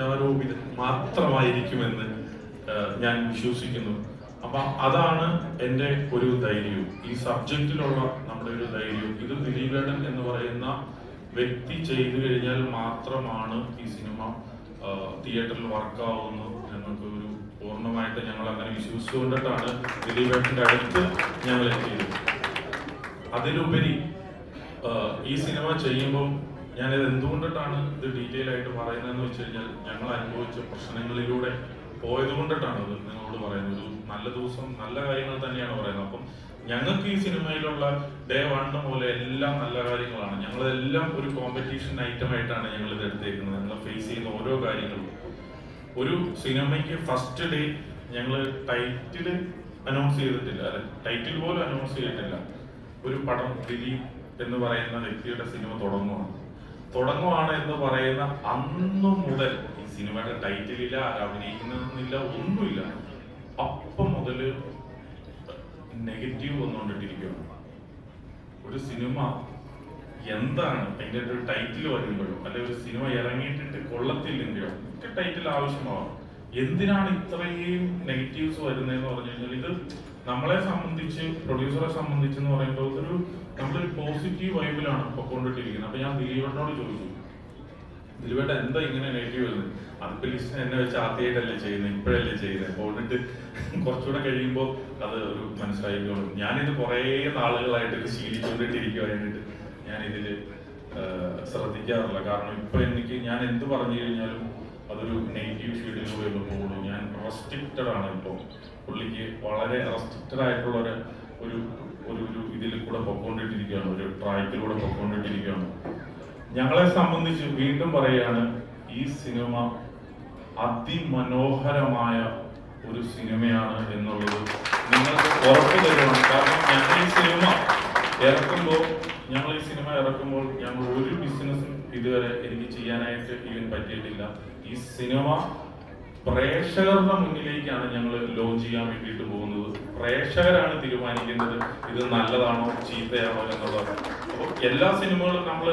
കുറ്റാരോപിതൻ മാത്രമായിരിക്കുമെന്ന് ഞാൻ വിശ്വസിക്കുന്നു. അപ്പൊ അതാണ് എന്റെ ഒരു ധൈര്യവും. ഈ സബ്ജക്റ്റിലുള്ള നമ്മുടെ ഒരു ധൈര്യവും. ഇത് ദിലീപേടൻ എന്ന് പറയുന്ന വ്യക്തി ചെയ്തു കഴിഞ്ഞാൽ മാത്രമാണ് ഈ സിനിമ തിയേറ്ററിൽ വർക്കാവുന്നു ഞങ്ങൾക്ക് ഒരു പൂർണമായിട്ട് ഞങ്ങൾ അങ്ങനെ വിശ്വസിച്ചുകൊണ്ടിട്ടാണ് ദിലീപേട്ടന്റെ അടുത്ത് ഞങ്ങൾ എത്തിയത്. അതിലുപരി ഈ സിനിമ ചെയ്യുമ്പം ഞാനിത് എന്തുകൊണ്ടിട്ടാണ് ഇത് ഡീറ്റെയിൽ ആയിട്ട് പറയുന്നതെന്ന് വെച്ച് കഴിഞ്ഞാൽ ഞങ്ങൾ അനുഭവിച്ച പ്രശ്നങ്ങളിലൂടെ പോയത് കൊണ്ടിട്ടാണ് ഇത് നിങ്ങളോട് പറയുന്നത്. ഒരു നല്ല ദിവസം നല്ല കാര്യങ്ങൾ തന്നെയാണ് പറയുന്നത്. അപ്പം ഞങ്ങൾക്ക് ഈ സിനിമയിലുള്ള ഡേ വണ്ണ് പോലെ എല്ലാം നല്ല കാര്യങ്ങളാണ്. ഞങ്ങളെല്ലാം ഒരു കോമ്പറ്റീഷൻ ഐറ്റം ആയിട്ടാണ് ഞങ്ങൾ ഇത് എടുത്തേക്കുന്നത്. ഞങ്ങൾ ഫേസ് ചെയ്യുന്ന ഓരോ കാര്യങ്ങളും. ഒരു സിനിമയ്ക്ക് ഫസ്റ്റ് ഡേ ഞങ്ങൾ ടൈറ്റിൽ അനൗൺസ് ചെയ്തിട്ടില്ല. അല്ലെ ടൈറ്റിൽ പോലും അനൗൺസ് ചെയ്തിട്ടില്ല. ഒരു പടം ദിലീപ് എന്ന് പറയുന്ന വ്യക്തിയുടെ സിനിമ തുടങ്ങുവാണ്. തുടങ്ങുവാണ് എന്ന് പറയുന്ന അന്നു മുതൽ ഈ സിനിമയുടെ ടൈറ്റിലില്ല ആര് അഭിനയിക്കുന്നതെന്നില്ല ഒന്നുമില്ല. അപ്പം മുതൽ നെഗറ്റീവ് വന്നുകൊണ്ടിട്ടിരിക്കുകയാണ്. ഒരു സിനിമ എന്താണ്? അതിന്റെ ഒരു ടൈറ്റിൽ വരുമ്പോഴോ അല്ലെ ഒരു സിനിമ ഇറങ്ങിയിട്ടിട്ട് കൊള്ളത്തില്ലെങ്കിലോ ഒക്കെ ടൈറ്റിൽ ആവശ്യമാവും. എന്തിനാണ് ഇത്രയും നെഗറ്റീവ്സ് വരുന്നതെന്ന് പറഞ്ഞു കഴിഞ്ഞാൽ ഇത് നമ്മളെ സംബന്ധിച്ച് പ്രൊഡ്യൂസറെ സംബന്ധിച്ച് എന്ന് പറയുമ്പോൾ ഒരു നമ്മളൊരു പോസിറ്റീവ് വൈബിലാണ് പൊക്കോണ്ടിട്ടിരിക്കുന്നത് അപ്പൊ ഞാൻ ദിലീപനോട് ചോദിച്ചു. ദിലീപേട്ട എന്താ ഇങ്ങനെ നെഗറ്റീവ് വരുന്നത്? അതിപ്പോ ലിസ്റ്റ് എന്നെ വെച്ച് ആദ്യമായിട്ടല്ലേ ചെയ്യുന്നത് ഇപ്പോഴല്ലേ ചെയ്യുന്നത് പോന്നിട്ട് കുറച്ചുകൂടെ കഴിയുമ്പോൾ അത് ഒരു മനസ്സിലായിക്കോളും ഞാനിത് കുറേ നാളുകളായിട്ട് ഞാൻ ഇതിൽ ശ്രദ്ധിക്കാറില്ല കാരണം ഇപ്പൊ എനിക്ക് ഞാൻ എന്ത് പറഞ്ഞു കഴിഞ്ഞാലും അതൊരു നെഗറ്റീവ് ഷീഡിലൂടെ ഞാൻ റെസ്ട്രിക്റ്റഡ് ആണ് ഇപ്പോൾ പുള്ളിക്ക് വളരെ റെസ്ട്രിക്റ്റഡ് ആയിട്ടുള്ള ഒരു ഒരു ഒരു ഒരു ഇതിൽ കൂടെ പൊക്കോണ്ടിട്ടിരിക്കുകയാണ്. ഒരു ട്രാക്കിലൂടെ പൊക്കോണ്ടിട്ടിരിക്കുകയാണ്. ഞങ്ങളെ സംബന്ധിച്ച് വീണ്ടും പറയുകയാണ് ഈ സിനിമ അതിമനോഹരമായ ഒരു സിനിമയാണ് എന്നുള്ളത് നിങ്ങൾക്ക് ഉറപ്പ് തരുവാണ്. കാരണം ഞങ്ങൾ ഈ സിനിമ ഇറക്കുമ്പോൾ ഞങ്ങൾ ഈ സിനിമ ഇറക്കുമ്പോൾ ഞങ്ങൾ ഒരു ബിസിനസ്സും ഇതുവരെ എനിക്ക് ചെയ്യാനായിട്ട് ഈവൻ പറ്റിയിട്ടില്ല. ഈ സിനിമ പ്രേക്ഷകരുടെ മുന്നിലേക്കാണ് ഞങ്ങൾ ലോഞ്ച് ചെയ്യാൻ വേണ്ടിയിട്ട് പോകുന്നത്. പ്രേക്ഷകരാണ് തീരുമാനിക്കുന്നത് ഇത് നല്ലതാണോ ചീത്തയാണോ എന്നുള്ളത്. അപ്പോൾ എല്ലാ സിനിമകളും നമ്മൾ